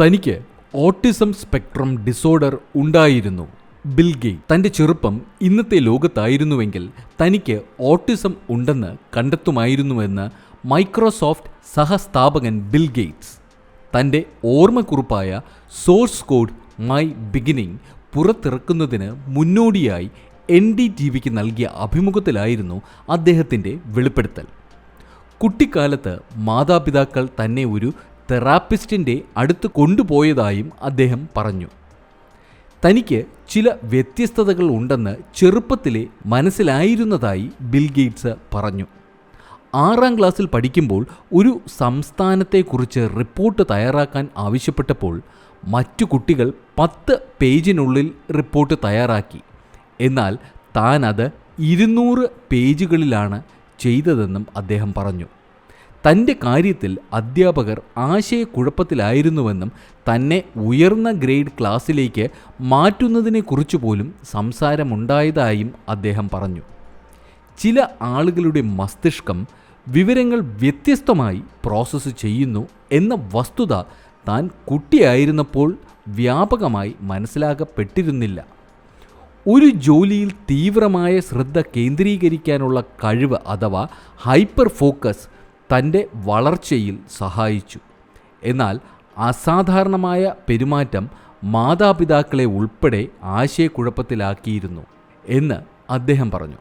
തനിക്ക് autism spectrum disorder ഉണ്ടായിരുന്നു. Bill Gate തന്റെ ചെറുപ്പം ഇന്നത്തെ ലോകത്തായിരുന്നുവെങ്കിൽ തനിക്ക് ഓട്ടിസം ഉണ്ടെന്ന് കണ്ടെത്തുമായിരുന്നുവെന്ന് മൈക്രോസോഫ്റ്റ് സഹസ്ഥാപകൻ ബിൽ ഗേറ്റ്സ്. തന്റെ ഓർമ്മക്കുറിപ്പായ സോഴ്സ് കോഡ് മൈ ബിഗിനിങ് പുറത്തിറക്കുന്നതിന് മുന്നോടിയായി എൻ ഡി ടി വിക്ക് നൽകിയ അഭിമുഖത്തിലായിരുന്നു അദ്ദേഹത്തിന്റെ വെളിപ്പെടുത്തൽ. കുട്ടിക്കാലത്ത് മാതാപിതാക്കൾ തന്നെ ഒരു തെറാപ്പിസ്റ്റിന്റെ അടുത്ത് കൊണ്ടുപോയതായും അദ്ദേഹം പറഞ്ഞു. തനിക്ക് ചില വ്യത്യസ്തതകൾ ഉണ്ടെന്ന് ചെറുപ്പത്തിലെ മനസ്സിലായിരുന്നതായി ബിൽ ഗേറ്റ്സ് പറഞ്ഞു. ആറാം ക്ലാസ്സിൽ പഠിക്കുമ്പോൾ ഒരു സംസ്ഥാനത്തെക്കുറിച്ച് റിപ്പോർട്ട് തയ്യാറാക്കാൻ ആവശ്യപ്പെട്ടപ്പോൾ മറ്റു കുട്ടികൾ പത്ത് പേജിനുള്ളിൽ റിപ്പോർട്ട് തയ്യാറാക്കി. എന്നാൽ താനത് ഇരുന്നൂറ് പേജുകളിലാണ് ചെയ്തതെന്നും അദ്ദേഹം പറഞ്ഞു. തന്റെ കാര്യത്തിൽ അധ്യാപകർ ആശയക്കുഴപ്പത്തിലായിരുന്നുവെന്നും തന്നെ ഉയർന്ന ഗ്രേഡ് ക്ലാസ്സിലേക്ക് മാറ്റുന്നതിനെക്കുറിച്ച് പോലും സംസാരമുണ്ടായതായും അദ്ദേഹം പറഞ്ഞു. ചില ആളുകളുടെ മസ്തിഷ്കം വിവരങ്ങൾ വ്യത്യസ്തമായി പ്രോസസ്സ് ചെയ്യുന്നു എന്ന വസ്തുത താൻ കുട്ടിയായിരുന്നപ്പോൾ വ്യാപകമായി മനസ്സിലാക്കപ്പെട്ടിരുന്നില്ല. ഒരു ജോലിയിൽ തീവ്രമായ ശ്രദ്ധ കേന്ദ്രീകരിക്കാനുള്ള കഴിവ് അഥവാ ഹൈപ്പർ ഫോക്കസ് തന്റെ വളർച്ചയിൽ സഹായിച്ചു. എന്നാൽ അസാധാരണമായ പെരുമാറ്റം മാതാപിതാക്കളെ ഉൾപ്പെടെ ആശയക്കുഴപ്പത്തിലാക്കിയിരുന്നു എന്ന് അദ്ദേഹം പറഞ്ഞു.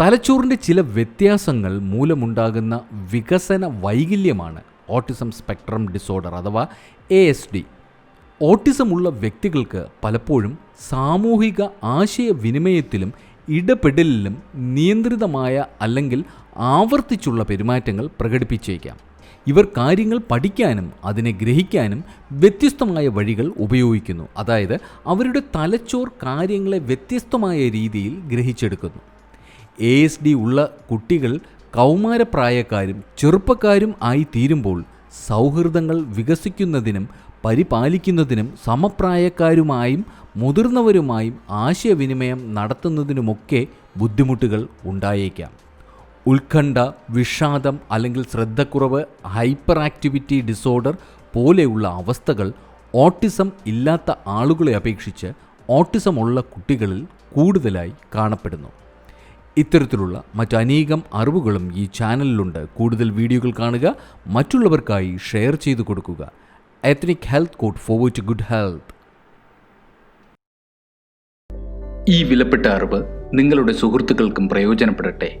തലച്ചോറിന്റെ ചില വ്യത്യാസങ്ങൾ മൂലമുണ്ടാകുന്ന വികസന വൈകല്യമാണ് ഓട്ടിസം സ്പെക്ട്രം ഡിസോർഡർ അഥവാ എ എസ് ഡി ഓട്ടിസം ഉള്ള വ്യക്തികൾക്ക് പലപ്പോഴും സാമൂഹിക ആശയവിനിമയത്തിലും ഇടപെടലിലും നിയന്ത്രിതമായ അല്ലെങ്കിൽ ആവർത്തിച്ചുള്ള പെരുമാറ്റങ്ങൾ പ്രകടിപ്പിച്ചേക്കാം. ഇവർ കാര്യങ്ങൾ പഠിക്കാനും അതിനെ ഗ്രഹിക്കാനും വ്യത്യസ്തമായ വഴികൾ ഉപയോഗിക്കുന്നു. അതായത് അവരുടെ തലച്ചോർ കാര്യങ്ങളെ വ്യത്യസ്തമായ രീതിയിൽ ഗ്രഹിച്ചെടുക്കുന്നു. എ എസ് ഡി ഉള്ള കുട്ടികൾ കൗമാരപ്രായക്കാരും ചെറുപ്പക്കാരും ആയി തീരുമ്പോൾ സൗഹൃദങ്ങൾ വികസിക്കുന്നതിനും പരിപാലിക്കുന്നതിനും സമപ്രായക്കാരുമായും മുതിർന്നവരുമായും ആശയവിനിമയം നടത്തുന്നതിനുമൊക്കെ ബുദ്ധിമുട്ടുകൾ ഉണ്ടായേക്കാം. ഉത്കണ്ഠ വിഷാദം അല്ലെങ്കിൽ ശ്രദ്ധക്കുറവ് ഹൈപ്പർ ആക്ടിവിറ്റി ഡിസോർഡർ പോലെയുള്ള അവസ്ഥകൾ ഓട്ടിസം ഇല്ലാത്ത ആളുകളെ അപേക്ഷിച്ച് ഓട്ടിസം ഉള്ള കുട്ടികളിൽ കൂടുതലായി കാണപ്പെടുന്നു. ഇത്തരത്തിലുള്ള മറ്റനേകം അറിവുകളും ഈ ചാനലിലുണ്ട്. കൂടുതൽ വീഡിയോകൾ കാണുക മറ്റുള്ളവർക്കായി ഷെയർ ചെയ്തു കൊടുക്കുക. Ethnic health code forward to good health ഈ വിലപ്പെട്ട അറിവ് നിങ്ങളുടെ സുഹൃത്തുക്കൾക്കും പ്രയോജനപ്പെടട്ടെ.